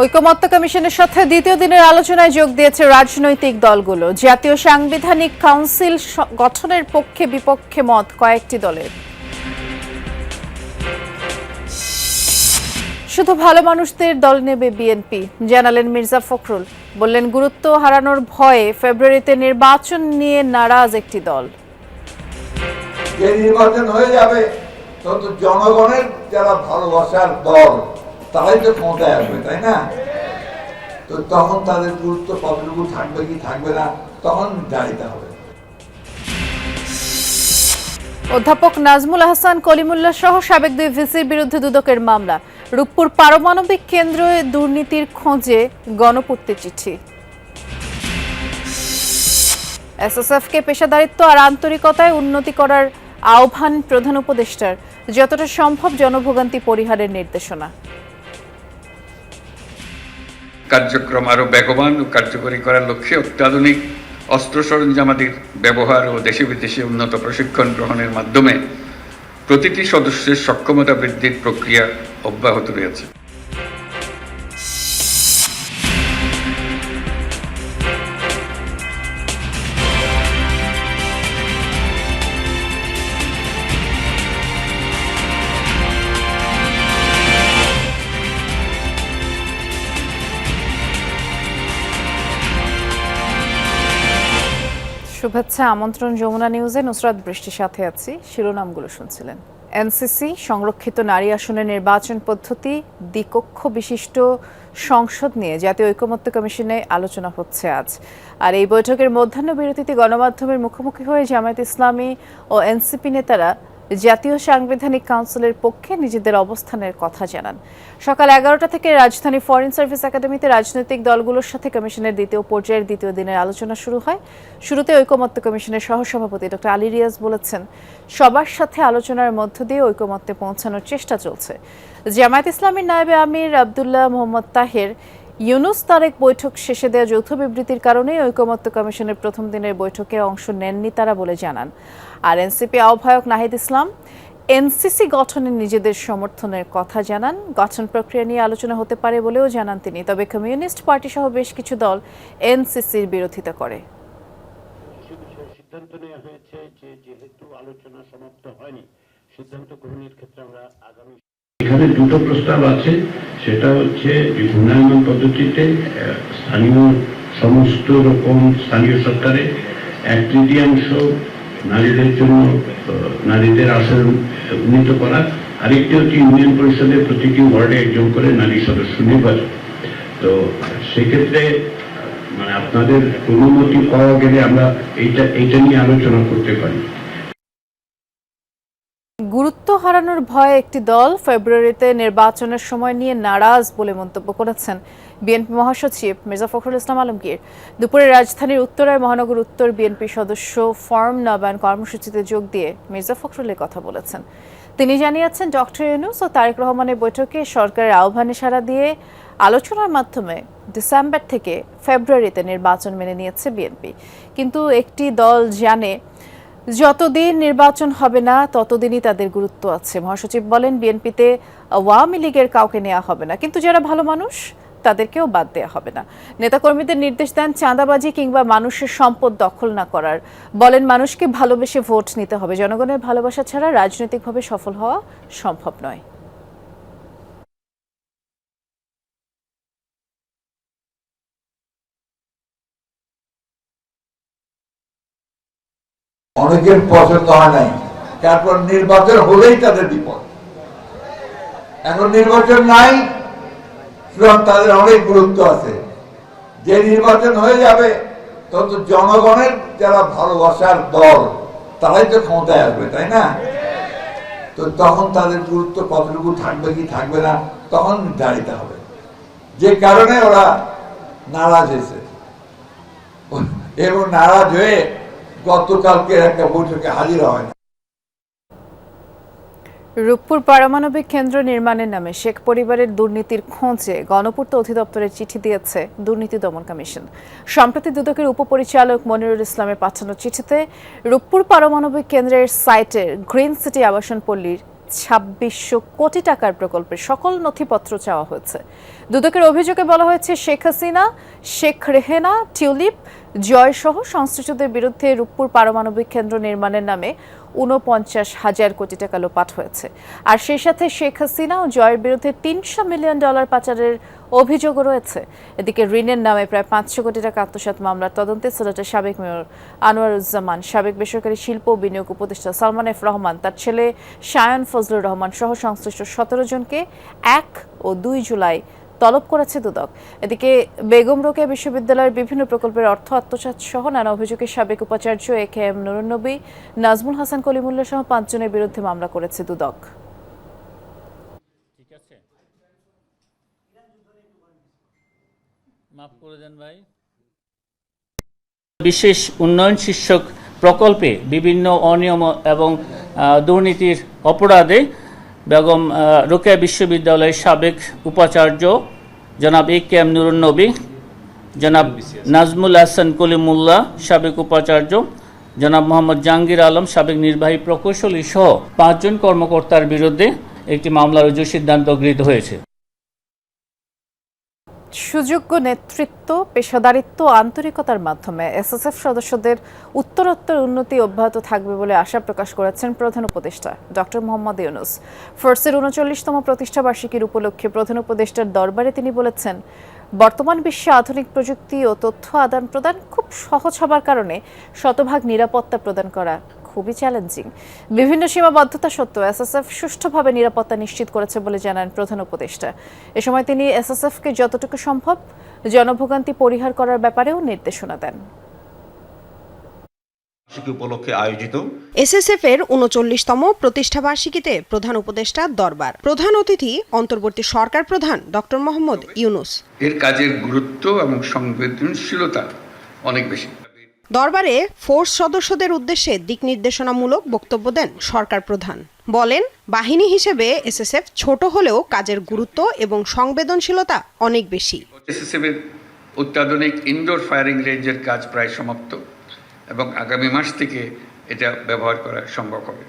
ঐকমত্য কমিশনের সাথে দ্বিতীয় দিনের আলোচনায় যোগ দিয়েছে রাজনৈতিক দলগুলো। জাতীয় সাংবিধানিক কাউন্সিল গঠনের পক্ষে বিপক্ষে মত কয়েকটি দলের। শুধু ভালো মানুষদের দল নেবে বিএনপি, জানালেন মির্জা ফখরুল। বললেন, গুরুত্ব হারানোর ভয়ে ফেব্রুয়ারিতে নির্বাচন নিয়ে নারাজ একটি দল। নির্বাচন হয়ে যাবে জনগণের যারা ভালোবাসার দল তারাই তো ক্ষমতায় আসবে, তাই না? তো তখন তাদের গুরুত্ব কতটুকু থাকবে কি থাকবে না, তখন নির্ধারিত হবে। অধ্যাপক নাজমুল আহসান কলিমুল্লাহ সহ সাবেক দুই ভিসির বিরুদ্ধে দুদকের মামলা। রূপপুর পারমাণবিক কেন্দ্রে দুর্নীতির খোঁজে গণপূর্তি চিঠি। এসএসএফকে পেশাদারিত্ব আর আন্তরিকতায় উন্নতি করার আহ্বান প্রধান উপদেষ্টার, যতটা সম্ভব জনভোগান্তি পরিহারের নির্দেশনা। কার্যক্রম আরও বেগবান ও কার্যকরী করার লক্ষ্যে অত্যাধুনিক অস্ত্র সরঞ্জামাদির ব্যবহার ও দেশে বিদেশে উন্নত প্রশিক্ষণ গ্রহণের মাধ্যমে প্রতিটি সদস্যের সক্ষমতা বৃদ্ধির প্রক্রিয়া অব্যাহত রয়েছে। শুভেচ্ছা, আমন্ত্রণ যমুনা নিউজে। নুসরাত বৃষ্টির সাথে আছি। শিরোনামগুলো শুনছিলেন। এনসিসি, সংরক্ষিত নারী আসনের নির্বাচন পদ্ধতি, দ্বিকক্ষ বিশিষ্ট সংসদ নিয়ে জাতীয় ঐকমত্য কমিশনে আলোচনা হচ্ছে আজ। আর এই বৈঠকের মধ্যাহ্ন বিরতিতে গণমাধ্যমের মুখোমুখি হয়ে জামায়াত ইসলামী ও এনসিপি নেতারা জাতীয় সাংবিধানিক কাউন্সিলের পক্ষে নিজেদের অবস্থানের কথা জানান। সকাল এগারোটা থেকে রাজধানী ফরেন সার্ভিস একাডেমিতে রাজনৈতিক দলগুলোর সাথে কমিশনের দ্বিতীয় পর্যায়ের দ্বিতীয় দিনের আলোচনা শুরু হয়। শুরুতে ঐকমত্য কমিশনের সহসভাপতি ডক্টর আলী রিয়াজ বলেছেন, সবার সাথে আলোচনার মধ্য দিয়ে ঐকমত্যে পৌঁছানোর চেষ্টা চলছে। জামায়াত ইসলামীর নায়েবে আমির আবদুল্লাহ মোহাম্মদ তাহের, ইউনুস তারেক বৈঠক শেষে দেওয়া যৌথ বিবৃতির কারণে ঐকমত্য কমিশনের প্রথম দিনের বৈঠকে অংশ নেননি তারা বলে জানান। আর এনসিপি আহ্বায়ক নাহিদ ইসলাম এনসিসি গঠনে নিজেদের সমর্থনের কথা জানান। গঠন প্রক্রিয়া নিয়ে আলোচনা হতে পারে বলেও জানান তিনি। তবে কমিউনিস্ট পার্টি সহ বেশ কিছু দল এনসিসির বিরোধিতা করে। সিদ্ধান্ত নেওয়া হয়েছে যে যেহেতু আলোচনা সমাপ্ত হয়নি সিদ্ধান্ত গ্রহণের ক্ষেত্রে আমরা আগামী এখানে দুটো প্রস্তাব আছে। সেটা হচ্ছে ঘূর্ণায়মান পদ্ধতিতে স্থানীয় সমস্ত রকম স্থানীয় সরকারে এক তৃতীয়াংশ নারীদের জন্য নারীদের আসন উন্নীত করা, আরেকটি হচ্ছে ইউনিয়ন পরিষদের প্রতিটি ওয়ার্ডে একজন করে নারী সদস্য নির্বাচন। তো সেক্ষেত্রে মানে আপনাদের অনুমতি পাওয়া গেলে আমরা এইটা এইটা নিয়ে আলোচনা করতে পারি। গুরুত্ব হারানোর ভয়ে একটি দল ফেব্রুয়ারিতে নির্বাচনের সময় নিয়ে নারাজ বলে মন্তব্য করেছেন বিএনপি মহাসচিব মির্জা ফখরুল ইসলাম আলমগীর। দুপুরে রাজধানীর উত্তরায় মহানগর উত্তর বিএনপি সদস্য ফর্ম নবায়ন কর্মসূচিতে যোগ দিয়ে মির্জা ফখরুলের কথা বলেছেন। তিনি জানিয়েছেন, ডক্টর ইউনুস ও তারেক রহমানের বৈঠকে সরকারের আহ্বানে সাড়া দিয়ে আলোচনার মাধ্যমে ডিসেম্বর থেকে ফেব্রুয়ারিতে নির্বাচন মেনে নিয়েছে বিএনপি। কিন্তু একটি দল জানে যতদিন নির্বাচন হবে না, ততদিনই তাদের গুরুত্ব আছে। মহাসচিব বলেন, বিএনপিতে আওয়ামী লীগের কাউকে নেওয়া হবে না। কিন্তু যারা ভালো মানুষ, তাদেরকেও বাদ দেওয়া হবে না। নেতাকর্মীদের নির্দেশ দেন চাঁদাবাজি কিংবা মানুষের সম্পদ দখল না করার। বলেন, মানুষকে ভালোবেসে ভোট নিতে হবে। জনগণের ভালোবাসা ছাড়া রাজনৈতিকভাবে সফল হওয়া সম্ভব নয়। অনেকের পছন্দ হয় নাই। তারপর নির্বাচন হলেই তাদের বিপদ। এখন নির্বাচন নাই তাদের অনেক গুরুত্ব আছে। যে নির্বাচন হয়ে যাবে, তত জনগণের যারা ভালোবাসার দল, তারাই তো ক্ষমতায় আসবে, তাই না? তো তখন তাদের গুরুত্ব কতটুকু থাকবে কি থাকবে না, তখন নির্ধারিত হবে। যে কারণে ওরা নারাজ হয়েছে। এবং নারাজ হয়ে গতকালকে একটা বৈঠকে হাজির হয় না রূপপুর পারমাণবিক কেন্দ্র নির্মাণের নামে শেখ পরিবারের দুর্নীতির খোঁজে গণপূর্ত অধিদপ্তরের চিঠি দিয়েছে দুর্নীতি দমন কমিশন। সম্প্রতি দুদকের উপপরিচালক মনিরুল ইসলামের পাঠানো চিঠিতে রূপপুর পারমাণবিক কেন্দ্রের সাইটের গ্রিন সিটি আবাসন পল্লীর ছাব্বিশশো কোটি টাকার প্রকল্পের সকল নথিপত্র চাওয়া হয়েছে। দুদকের অভিযোগে বলা হয়েছে, শেখ হাসিনা, শেখ রেহেনা, টিউলিপ জয় সহ সংশ্লিষ্টদের বিরুদ্ধে রূপপুর পারমাণবিক কেন্দ্র নির্মাণের নামে ঊনপঞ্চাশ হাজার কোটি টাকা লোপাট হয়েছে। আর সেই সাথে শেখ হাসিনা ও জয়ের বিরুদ্ধে তিনশো মিলিয়ন ডলার পাচারের অভিযোগও রয়েছে। এদিকে ঋণের নামে প্রায় পাঁচশো কোটি টাকা আত্মসাৎ মামলার তদন্তে সিলেটের সাবেক মেয়র আনোয়ারুজ্জামান, সাবেক বেসরকারি শিল্প বিনিয়োগ উপদেষ্টা সালমান এফ রহমান, তার ছেলে শায়ন ফজলুর রহমান সহ সংশ্লিষ্ট সতেরো জনকে এক ও দুই জুলাই তলব করেছে দুদক। এদিকে বেগম রোকেয়া বিশ্ববিদ্যালয়ের বিভিন্ন প্রকল্পের অর্থ আত্মসাৎ সহ নানা অভিযোগে সাবেক উপাচার্য A K M Nurunnabi Nazmul Hasan Kalimullah সহ পাঁচজনের বিরুদ্ধে মামলা করেছে দুদক। ঠিক আছে। মাফ করে দেন ভাই। বিশেষ উন্নয়ন শীর্ষক প্রকল্পে বিভিন্ন অনিয়ম এবং আহ, দুর্নীতির অপরাধে বেগম রোকেয়া বিশ্ববিদ্যালয়ের সাবেক উপাচার্য জনাব এ কে এম নুরুন্নবী জনাব নাজমুল হাসান কলিমুল্লাহ সাবেক উপাচার্য, জনাব মোহাম্মদ জাহাঙ্গীর আলম সাবেক নির্বাহী প্রকৌশলী সহ পাঁচজন কর্মকর্তার বিরুদ্ধে একটি মামলা রুজুর সিদ্ধান্ত গৃহীত হয়েছে। সুযোগ্য নেতৃত্ব, পেশাদারিত্ব, আন্তরিকতার মাধ্যমে এসএসএফ সদস্যদের উত্তরোত্তর উন্নতি অব্যাহত থাকবে বলে আশা প্রকাশ করেছেন প্রধান উপদেষ্টা ডক্টর মোহাম্মদ ইউনুস। ফোর্সের উনচল্লিশতম প্রতিষ্ঠা বার্ষিকীর উপলক্ষে প্রধান উপদেষ্টার দরবারে তিনি বলেছেন, বর্তমান বিশ্বে আধুনিক প্রযুক্তি ও তথ্য আদান প্রদান খুব সহজ হবার কারণে শতভাগ নিরাপত্তা প্রদান করা খুবই চ্যালেঞ্জিং বিভিন্ন সীমাবদ্ধতা সত্ত্বেও এসএসএফ সুষ্ঠুভাবে নিরাপত্তা নিশ্চিত করেছে বলে জানান প্রধান উপদেষ্টা। এ সময় তিনি এসএসএফকে যতটুকু সম্ভব জনভোগান্তি পরিহার করার ব্যাপারেও নির্দেশনা দেন। উপলক্ষে আয়োজিত এসএসএফ এর উনচল্লিশতম প্রতিষ্ঠাবার্ষিকীতে প্রধান উপদেষ্টা দরবার। প্রধান অতিথি অন্তর্বর্তী সরকার প্রধান ডক্টর মোহাম্মদ ইউনুস। এর কাজের গুরুত্ব এবং সংবেদনশীলতা অনেক বেশি। দরবারে ফোর্স সদস্যদের উদ্দেশ্যে দিক নির্দেশনামূলক বক্তব্য দেন সরকার প্রধান। বলেন বাহিনী হিসেবে এসএসএফ ছোট হলেও কাজের গুরুত্ব এবং সংবেদনশীলতা অনেক বেশি। এসএসএফ এর অত্যাধুনিক ইনডোর ফায়ারিং রেঞ্জের কাজ প্রায় সমাপ্ত এবং আগামী মাস থেকে এটা ব্যবহার করা সম্ভব হবে।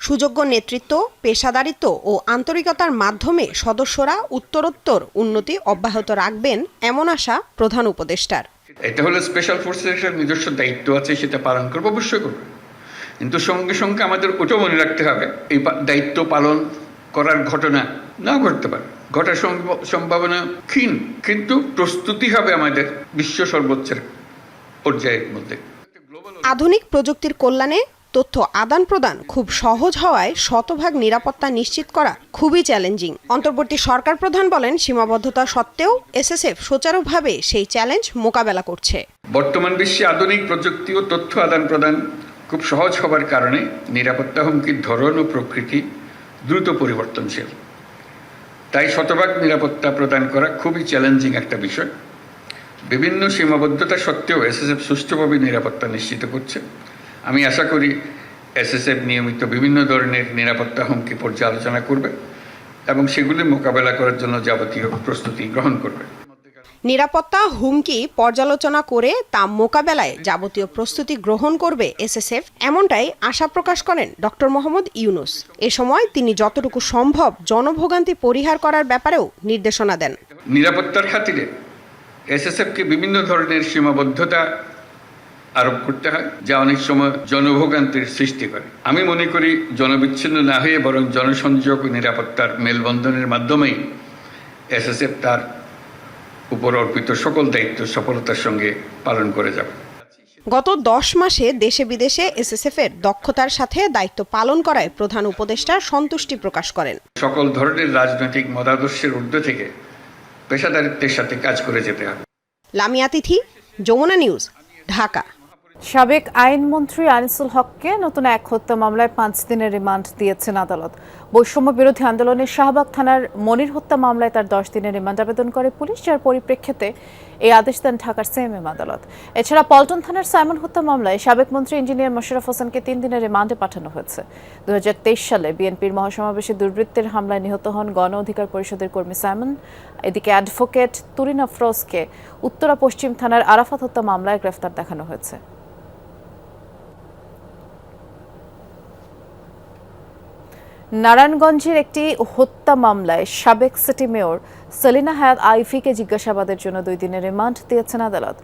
সুযোগ্য নেতৃত্ব পেশাদারিত্ব ও আন্তরিকতার মাধ্যমে সদস্যরা উত্তরোত্তর উন্নতি অব্যাহত রাখবেন এমন আশা প্রধান উপদেষ্টার। এটা হলো স্পেশাল ফোর্সের একটা নিজস্ব দায়িত্ব আছে, সেটা পালন করব, অবশ্যই করব। কিন্তু সঙ্গে সঙ্গে আমাদের ওটাও মনে রাখতে হবে, এই দায়িত্ব পালন করার ঘটনা না ঘটতে পারে। ঘটার সম্ভাবনা ক্ষীণ, কিন্তু প্রস্তুতি হবে আমাদের বিশ্ব সর্বোচ্চের পর্যায়ের মধ্যে। আধুনিক প্রযুক্তির কল্যাণে তথ্য আদান প্রদান খুব সহজ হওয়ায় শতভাগ নিরাপত্তা নিশ্চিত করা খুবই চ্যালেঞ্জিং। অন্তর্বর্তী সরকার প্রধান বলেন, সীমাবদ্ধতা সত্ত্বেও এসএসএফ সুচারুভাবে সেই চ্যালেঞ্জ মোকাবেলা করছে। বর্তমান বিশ্বে আধুনিক প্রযুক্তি ও তথ্য আদান প্রদান খুব সহজ হবার কারণে নিরাপত্তা হুমকির ধরন ও প্রকৃতি দ্রুত পরিবর্তনশীল। তাই শতভাগ নিরাপত্তা প্রদান করা খুবই চ্যালেঞ্জিং একটা বিষয়। বিভিন্ন সীমাবদ্ধতা সত্ত্বেও এসএসএফ সুষ্ঠুভাবে নিরাপত্তা নিশ্চিত করছে। আমি আশা করি এসএসএফ নিয়মিত বিভিন্ন ধরনের নিরাপত্তা হুমকি পর্যালোচনা করবে এবং সেগুলি মোকাবেলা করার জন্য যাবতীয় প্রস্তুতি গ্রহণ করবে। নিরাপত্তা হুমকি পর্যালোচনা করে তা মোকাবেলায় যাবতীয় প্রস্তুতি গ্রহণ করবে এসএসএফ এমনটাই আশা প্রকাশ করেন ডক্টর মোহাম্মদ ইউনুস। এ সময় তিনি যতটুকু সম্ভব জনভোগান্তি পরিহার করার ব্যাপারেও নির্দেশনা দেন। নিরাপত্তার খাতিরে এসএসএফকে বিভিন্ন ধরনের সীমাবদ্ধতা আরোপ করতে হয় যা অনেক সময় জনভোগান্তির সৃষ্টি করে। আমি মনে করি জনবিচ্ছিন্ন না হয়ে বরং জনসংযোগ নিরাপত্তার মেলবন্ধনের মাধ্যমেই এসএসএফ তার উপর অর্পিত সকল দায়িত্ব সফলতার সঙ্গে পালন করে যাবে। গত দশ মাসে দেশে বিদেশে এসএসএফ এর দক্ষতার সাথে দায়িত্ব পালন করায় প্রধান উপদেষ্টা সন্তুষ্টি প্রকাশ করেন। সকল ধরনের রাজনৈতিক মতাদর্শের ঊর্ধ্ব থেকে পেশাদারিত্বের সাথে কাজ করে যেতে হবে। লামিয়া তিথি যমুনা নিউজ ঢাকা। সাবেক আইনমন্ত্রী আনিসুল হককে নতুন এক হত্যা মামলায় পাঁচ দিনের রিমান্ড দিয়েছেন আদালত। বৈষম্য বিরোধী আন্দোলনে শাহবাগ থানার মনির হত্যা মামলায় তার দশ দিনের রিমান্ড আবেদন করে পুলিশ, যার পরিপ্রেক্ষিতে এই আদেশ দেন ঢাকার সিএমএম আদালত। এছাড়া পল্টন থানার সাইমন হত্যা মামলায় সাবেক মন্ত্রী ইঞ্জিনিয়ার মোশারফ হোসেনকে তিন দিনের রিমান্ডে পাঠানো হয়েছে। দু হাজার তেইশ সালে বিএনপির মহাসমাবেশে দুর্বৃত্তের হামলায় নিহত হন গণ অধিকার পরিষদের কর্মী সাইমন। এদিকে অ্যাডভোকেট তুরিন আফরোজকে উত্তরা পশ্চিম থানার আরাফাত হত্যা মামলায় গ্রেফতার দেখানো হয়েছে। নারায়ণগঞ্জের একটি হত্যা মামলায় সাবেক সিটি মেয়র সেলিনা হায়াত আইফিকে জিজ্ঞাসাবাদের জন্য দুই দিনের রিমান্ড দিয়েছেন আদালত।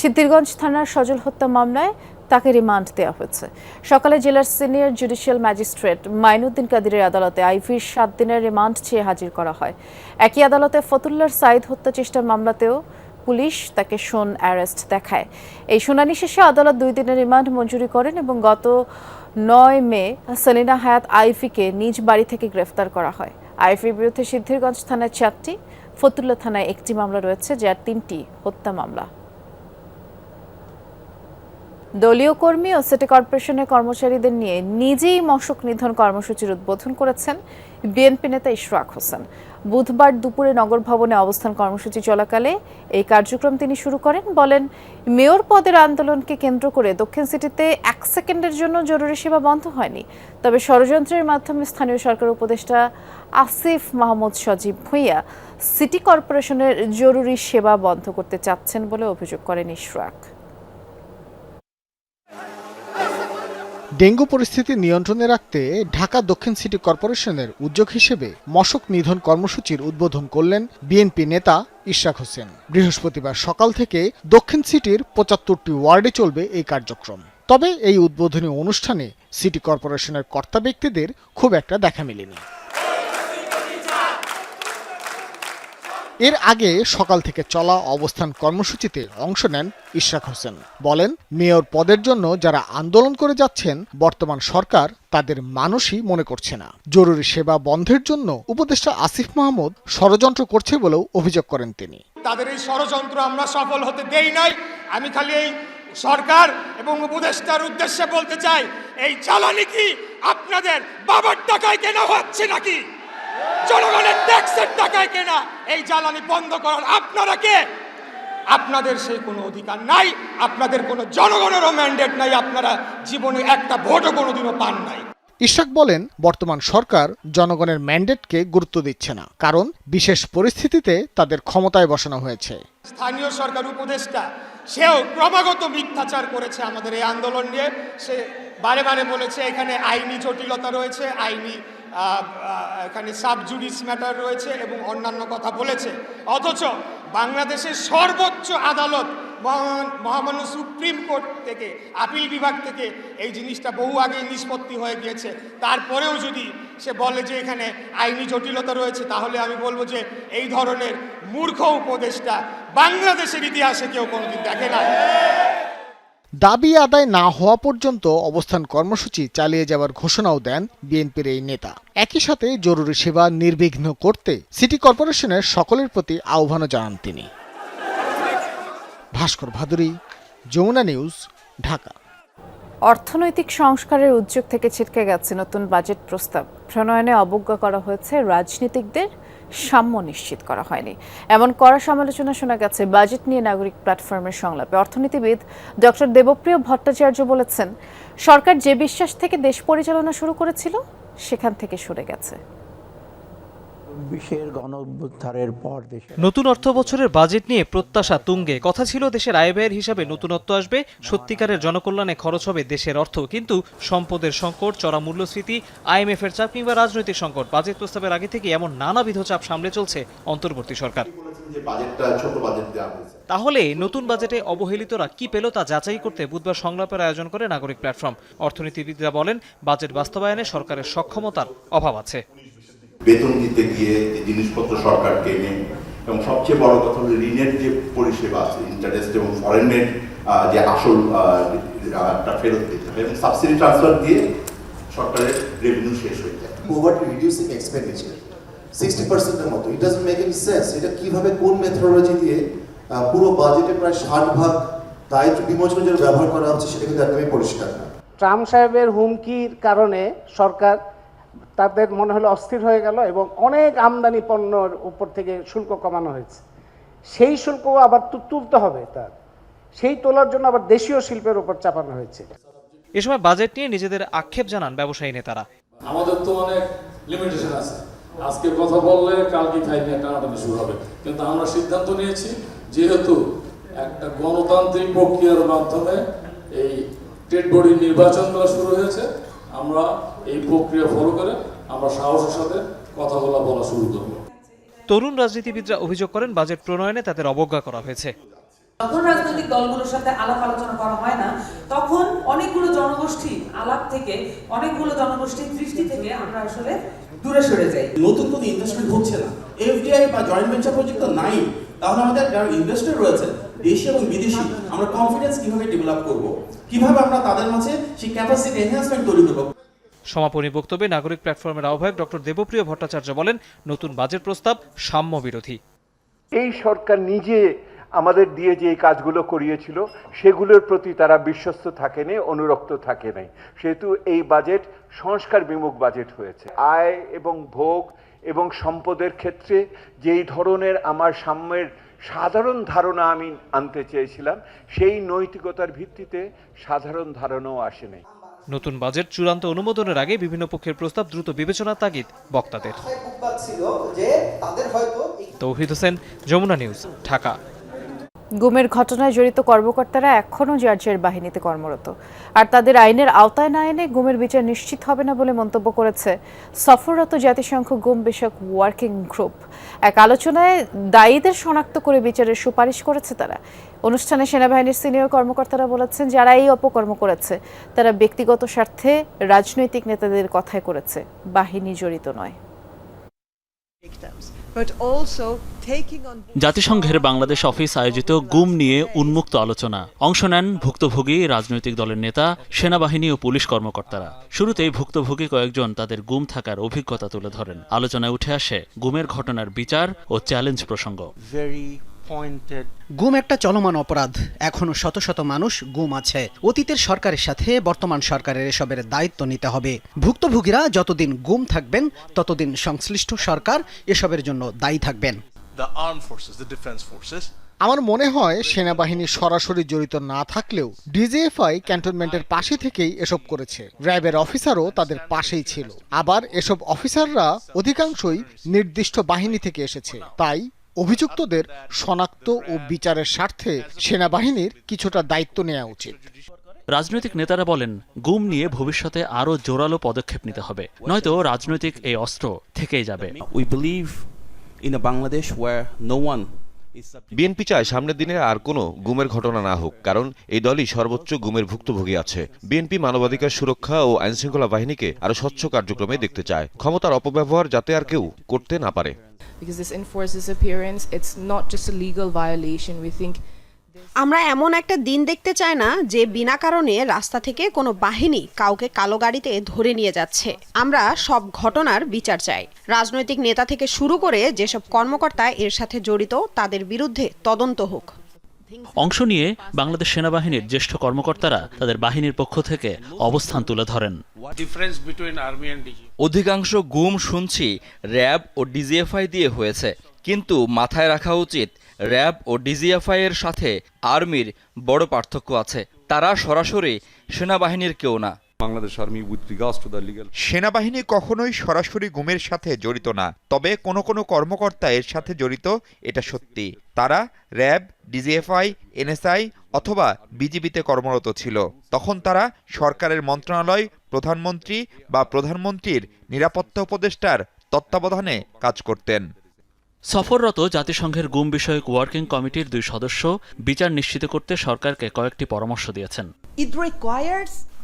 সিদ্ধিরগঞ্জ থানার সজল হত্যা মামলায় তাকে রিমান্ড দেওয়া হয়েছে। সকালে জেলার সিনিয়র জুডিশিয়াল ম্যাজিস্ট্রেট মাইনুদ্দিন কাদিরের আদালতে আইফির সাত দিনের রিমান্ড চেয়ে হাজির করা হয়। একই আদালতে ফতুল্লার সাইদ হত্যা চেষ্টার মামলাতেও পুলিশ তাকে শোন অ্যারেস্ট দেখায়। এই শুনানি শেষে আদালত দুই দিনের রিমান্ড মঞ্জুরি করেন এবং গত নয় মে সেলিনা হায়াত আইফিকে নিজ বাড়ি থেকে গ্রেফতার করা হয়। আইফির বিরুদ্ধে সিদ্ধিরগঞ্জ থানায় চারটি, ফতুল্লা থানায় একটি মামলা রয়েছে, যার তিনটি হত্যা মামলা। দলীয় কর্মী ও সিটি কর্পোরেশনের কর্মচারীদের নিয়ে নিজেই মশক নিধন কর্মসূচির উদ্বোধন করেছেন বিএনপি নেতা ইশরাক হোসেন। বুধবার দুপুরে নগর ভবনে অবস্থান কর্মসূচি চলাকালে এই কার্যক্রম তিনি শুরু করেন। বলেন, মেয়র পদের আন্দোলনকে কেন্দ্র করে দক্ষিণ সিটিতে এক সেকেন্ডের জন্য জরুরি সেবা বন্ধ হয়নি। তবে ষড়যন্ত্রের মাধ্যমে স্থানীয় সরকার উপদেষ্টা আসিফ মাহমুদ সজীব ভুঁইয়া সিটি কর্পোরেশনের জরুরি সেবা বন্ধ করতে চাচ্ছেন বলে অভিযোগ করেন ইশরাক। ডেঙ্গু পরিস্থিতি নিয়ন্ত্রণে রাখতে ঢাকা দক্ষিণ সিটি কর্পোরেশনের উদ্যোগ হিসেবে মশক নিধন কর্মসূচির উদ্বোধন করলেন বিএনপি নেতা ইশরাক হোসেন। বৃহস্পতিবার সকাল থেকে দক্ষিণ সিটির পঁচাত্তরটি ওয়ার্ডে চলবে এই কার্যক্রম। তবে এই উদ্বোধনী অনুষ্ঠানে সিটি কর্পোরেশনের কর্তা ব্যক্তিদের খুব একটা দেখা মেলেনি। এর আগে সকাল থেকে চলা অবস্থান কর্মসূচিতে অংশ নেন ইশরাক হোসেন। বলেন, মেয়র পদের জন্য যারা আন্দোলন করে যাচ্ছেন, বর্তমান সরকার তাদের মানুষই মনে করছে না। জরুরি সেবা বন্ধের জন্য উপদেষ্টা আসিফ মাহমুদ ষড়যন্ত্র করছে বলেও অভিযোগ করেন তিনি। তাদের এই ষড়যন্ত্র আমরা সফল হতে দেই নাই। আমি খালি এই সরকার এবং উপদেষ্টার উদ্দেশ্যে বলতে চাই, এই জ্বালানি কি আপনাদের বাবার টাকায় কেনা হচ্ছে নাকি? জনগণের ট্যাক্সের টাকায় কেনা এই জ্বালানি বন্ধ করার আপনারা কে? আপনাদের সেই কোনো অধিকার নাই আপনাদের কোনো জনগণেরও ম্যান্ডেট নাই আপনারা জীবনে একটা ভোটও কোনোদিনও পান নাই। ইশরাক বলেন বর্তমান সরকার জনগণের ম্যান্ডেটকে গুরুত্ব দিচ্ছে না কারণ বিশেষ পরিস্থিতিতে তাদের ক্ষমতায় বসানো হয়েছে। স্থানীয় সরকার উপদেষ্টা সেও ক্রমাগত মিথ্যাচার করেছে আমাদের এই আন্দোলন নিয়ে। সে বারে বারে বলেছে এখানে আইনি জটিলতা রয়েছে আইনি এখানে সাব জুডিস ম্যাটার রয়েছে এবং অন্যান্য কথা বলেছে। অথচ বাংলাদেশের সর্বোচ্চ আদালত মহামান্য সুপ্রিম কোর্ট থেকে, আপিল বিভাগ থেকে এই জিনিসটা বহু আগেই নিষ্পত্তি হয়ে গিয়েছে। তারপরেও যদি সে বলে যে এখানে আইনি জটিলতা রয়েছে, তাহলে আমি বলব যে এই ধরনের মূর্খ উপদেশটা বাংলাদেশের ইতিহাসে কেউ কোনোদিন দেখে না দাবি আদায় না হওয়া পর্যন্ত অবস্থান কর্মসূচি চালিয়ে যাওয়ার ঘোষণাও দেন বিএনপির এই নেতা। একই সাথে জরুরি সেবা নির্বিঘ্ন করতে সিটি কর্পোরেশনের সকলের প্রতি আহ্বানও জানান তিনি। ভাস্কর ভাদুরী, যমুনা নিউজ, ঢাকা। অর্থনৈতিক সংস্কারের উদ্যোগ থেকে ছিটকে গেছে নতুন বাজেট প্রস্তাব। প্রণয়নে অবজ্ঞা করা হয়েছে রাজনীতিকদের সাম্য নিশ্চিত করা হয়নি। এমন কড়া সমালোচনা শোনা গেছে বাজেট নিয়ে নাগরিক প্ল্যাটফর্মের সংলাপে। অর্থনীতিবিদ ডক্টর দেবপ্রিয় ভট্টাচার্য বলেছেন, সরকার যে বিশ্বাস থেকে দেশ পরিচালনা শুরু করেছিল, সেখান থেকে সরে গেছে। বিশের গণ পর দেশে নতুন অর্থ বছরের বাজেট নিয়ে প্রত্যাশা তুঙ্গে। কথা ছিল দেশের আয় ব্যয়ের হিসাবে নতুনত্ব আসবে সত্যিকারের জনকল্যাণে খরচ হবে দেশের অর্থ কিন্তু সম্পদের সংকট চড়া মূল্যস্ফীতি আইএমএফ এর চাপ কিংবা রাজনৈতিক সংকট বাজেট প্রস্তাবের আগে থেকে এমন নানাবিধ চাপ সামলে চলছে অন্তর্বর্তী সরকার। তাহলে নতুন বাজেটে অবহেলিতরা কি পেল তা যাচাই করতে বুধবার সংলাপের আয়োজন করে নাগরিক প্ল্যাটফর্ম। অর্থনীতিবিদরা বলেন বাজেট বাস্তবায়নে সরকারের সক্ষমতার অভাব আছে। বেতন দিতে গিয়ে যে জিনিসপত্র সরকার কেনে এবং সবচেয়ে বড় কথা হলো ঋণের যে পরিষেবা আছে ইন্টারেস্ট এবং ফরেনের যে আসল ফেরত দিতে হয় এবং সাবসিডি ট্রান্সফার দিয়ে সরকারের রেভিনিউ শেষ হয়ে যায়। Poverty reducing expenditure? সিক্সটি পার্সেন্টের মতো। It doesn't make any sense এটা কীভাবে কোন মেথোডোলজি দিয়ে পুরো বাজেটে প্রায় ষাট ভাগ দায়িত্ব বিমোচনের ব্যবহার করা হচ্ছে সেটা কিন্তু একদমই পরিষ্কার না। ট্রাম্প সাহেবের হুমকির কারণে সরকার তাদের মনে হলো অস্থির হয়ে গেল এবং অনেক আমদানি পণ্যর উপর থেকে শুল্ক কমানো হয়েছে। সেই শুল্কও আবার তু- তুলতে হবে তার। সেই তোলার জন্য আবার দেশীয় শিল্পের উপর চাপানো হয়েছে। এ সময় বাজেট নিয়ে নিজেদের আক্ষেপ জানান ব্যবসায়ী নেতারা। আমাদের তো অনেক লিমিটেশন আছে। আজকে কথা বললে কালকে খাইলে টানাটানি শুরু হবে। কিন্তু আমরা সিদ্ধান্ত নিয়েছি যেহেতু একটা গণতান্ত্রিক প্রক্রিয়ার মাধ্যমে এই স্টেট বডির নির্বাচন করা শুরু হয়েছে আমরা এই প্রক্রিয়া ফলো করে আমরা সাহসের সাথে কথাগুলো বলা শুরু করব। তরুণ রাজনীতিবিদরা অভিযোগ করেন বাজেট প্রণয়নে তাদের অবজ্ঞা করা হয়েছে। যখন রাজনৈতিক দলগুলোর সাথে আলাপ আলোচনা করা হয় না তখন অনেকগুলো জনগোষ্ঠী আলাপ থেকে অনেকগুলো জনগোষ্ঠীর দৃষ্টি থেকে আমরা আসলে দূরে সরে যাই। নতুন কোনো ইনভেস্টমেন্ট হচ্ছে না। এফডিআই বা জয়েন্ট ভেঞ্চার প্রজেক্ট তো নাই। তাহলে আমাদের যারা ইনভেস্টর রয়েছে দেশি এবং বিদেশি আমরা কনফিডেন্স কীভাবে ডেভেলপ করব? কীভাবে আমরা তাদের মাঝে সেই ক্যাপাসিটি এনহ্যান্সমেন্ট তৈরি করব? সমাপনী বক্তব্যে নাগরিক প্ল্যাটফর্মের আহ্বায়ক ডক্টর দেবপ্রিয় ভট্টাচার্য বলেন, নতুন বাজেট প্রস্তাব সাম্য বিরোধী এই সরকার নিজে আমাদের দিয়ে যে কাজগুলো করিয়েছিল, সেগুলোর প্রতি তারা বিশ্বস্ত থাকে থাকেনি, অনুরক্ত থাকে নাই সেহেতু এই বাজেট সংস্কার বিমুখ বাজেট হয়েছে। আয় এবং ভোগ এবং সম্পদের ক্ষেত্রে যেই ধরনের আমার সাম্যের সাধারণ ধারণা আমি আনতে চেয়েছিলাম, সেই নৈতিকতার ভিত্তিতে সাধারণ ধারণাও আসে নাই নতুন বাজেট চূড়ান্ত অনুমোদনের আগে বিভিন্ন পক্ষের প্রস্তাব দ্রুত বিবেচনা তাগিদ বক্তাদের। তৌহিদ হোসেন যমুনা নিউজ ঢাকা। গুমের ঘটনায় জড়িত কর্মকর্তারা এখনও জার্জের বাহিনীতে কর্মরত। আর তাদের আইনের আওতায় না এনে গুমের বিচার নিশ্চিত হবে না বলে মন্তব্য করেছে সফররত জাতিসংঘ গুম বিষয়ক ওয়ার্কিং গ্রুপ। এক আলোচনায় দায়ীদের শনাক্ত করে বিচারের সুপারিশ করেছে তারা। অনুষ্ঠানে সেনাবাহিনীর সিনিয়র কর্মকর্তারা বলেছেন, যারা এই অপকর্ম করেছে, তারা ব্যক্তিগত স্বার্থে রাজনৈতিক নেতাদের কথায় করেছে, বাহিনী জড়িত নয়। জাতিসংঘের বাংলাদেশ অফিস আয়োজিত গুম নিয়ে উন্মুক্ত আলোচনা। অংশ নেন ভুক্তভোগী রাজনৈতিক দলের নেতা সেনাবাহিনী ও পুলিশ কর্মকর্তারা। শুরুতেই ভুক্তভোগী কয়েকজন তাদের গুম থাকার অভিজ্ঞতা তুলে ধরেন। আলোচনায় উঠে আসে গুমের ঘটনার বিচার ও চ্যালেঞ্জ প্রসঙ্গ। গুম একটা চলমান অপরাধ। এখনও শত শত মানুষ গুম আছে। অতীতের সরকারের সাথে বর্তমান সরকারের এসবের দায়িত্ব নিতে হবে। ভুক্তভোগীরা যতদিন গুম থাকবেন ততদিন সংশ্লিষ্ট সরকার এসবের জন্য দায়ী থাকবেন। আমার মনে হয় সেনাবাহিনী সরাসরি জড়িত না থাকলেও ডিজিএফআই ক্যান্টনমেন্টের পাশে থেকেই এসব করেছে। র্যাবের অফিসারও তাদের পাশেই ছিল। আবার এসব অফিসাররা অধিকাংশই নির্দিষ্ট বাহিনী থেকে এসেছে। তাই অভিযুক্তদের শনাক্ত ও বিচারের স্বার্থে সেনাবাহিনীর কিছুটা দায়িত্ব নেওয়া উচিত। রাজনৈতিক নেতারা বলেন গুম নিয়ে ভবিষ্যতে আরও জোরালো পদক্ষেপ নিতে হবে। নয়তো রাজনৈতিক এই অস্ত্র থেকেই যাবে। We believe in Bangladesh where no one BNP চায় সামনের দিনে আর কোনো গুমের ঘটনা না হোক কারণ এই দলই সর্বোচ্চ গুমের ভুক্তভোগী আছে। বিএনপি মানবাধিকার সুরক্ষা ও আইনশৃঙ্খলা বাহিনীকে আরও স্বচ্ছ কার্যক্রমে দেখতে চায়। ক্ষমতার অপব্যবহার যাতে আর কেউ করতে না পারে। Because this enforced disappearance, it's not just a legal violation. We think আমরা এমন একটা দিন দেখতে চাই না যে বিনা কারণে রাস্তা থেকে কোনো বাহিনী কাউকে কালো গাড়িতে ধরে নিয়ে যাচ্ছে। আমরা সব ঘটনার বিচার চাই। রাজনৈতিক নেতা থেকে শুরু করে যেসব কর্মকর্তা এর সাথে জড়িত তাদের বিরুদ্ধে তদন্ত হোক। অংশ নিয়ে বাংলাদেশ সেনাবাহিনীর জ্যেষ্ঠ কর্মকর্তারা তাদের বাহিনীর পক্ষ থেকে অবস্থান তুলে ধরেন। অধিকাংশ গুম শুনছি র্যাব ও ডিজিএফআই দিয়ে হয়েছে, কিন্তু মাথায় রাখা উচিত র্যাব ও ডিজিএফআই এর সাথে আর্মির বড় পার্থক্য আছে। তারা সরাসরি সেনাবাহিনীর কেউ না। Bangladesh army with regards to the legal সেনাবাহিনী কখনোই সরাসরি গুমের সাথে জড়িত না তবে কোনো কোনো কর্মকর্তা এর সাথে জড়িত এটা সত্যি। তারা র্যাব ডিজিএফআই এনএসআই অথবা বিজিবিতে কর্মরত ছিল। তখন তারা সরকারের মন্ত্রণালয় প্রধানমন্ত্রী বা প্রধানমন্ত্রীর নিরাপত্তা উপদেষ্টার তত্ত্বাবধানে কাজ করতেন। সফররত জাতিসংঘের গুম বিষয়ক ওয়ার্কিং কমিটির দুই সদস্য বিচার নিশ্চিত করতে সরকারকে কয়েকটি পরামর্শ দিয়েছেন।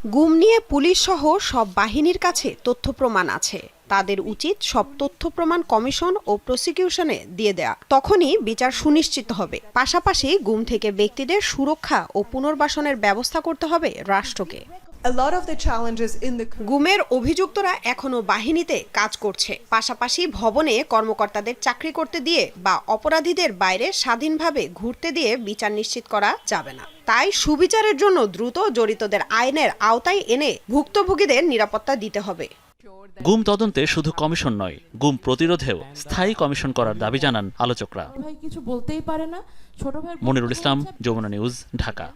গুম নিয়ে পুলিশ সহ সব বাহিনীর কাছে তথ্য প্রমাণ আছে। তাদের উচিত সব তথ্য প্রমাণ কমিশন ও প্রসিকিউশনে দিয়ে দেয়া। তখনই বিচার সুনিশ্চিত হবে। পাশাপাশি গুম থেকে ব্যক্তিদের সুরক্ষা ও পুনর্বাসনের ব্যবস্থা করতে হবে রাষ্ট্রকে। গুমের অভিযুক্তরা এখনও বাহিনীতে কাজ করছে। পাশাপাশি ভবনে কর্মকর্তাদের চাকরি করতে দিয়ে বা অপরাধীদের বাইরে স্বাধীনভাবে ঘুরতে দিয়ে বিচার নিশ্চিত করা যাবে না। তাই সুবিচারের জন্য দ্রুত জড়িতদের আইনের আওতায় এনে ভুক্তভোগীদের নিরাপত্তা দিতে হবে। গুম তদন্তে শুধু কমিশন নয় গুম প্রতিরোধেও স্থায়ী কমিশন করার দাবি জানান আলোচকরা। কিছু বলতেই পারে না। মনিরুল ইসলাম যমুনা নিউজ ঢাকা।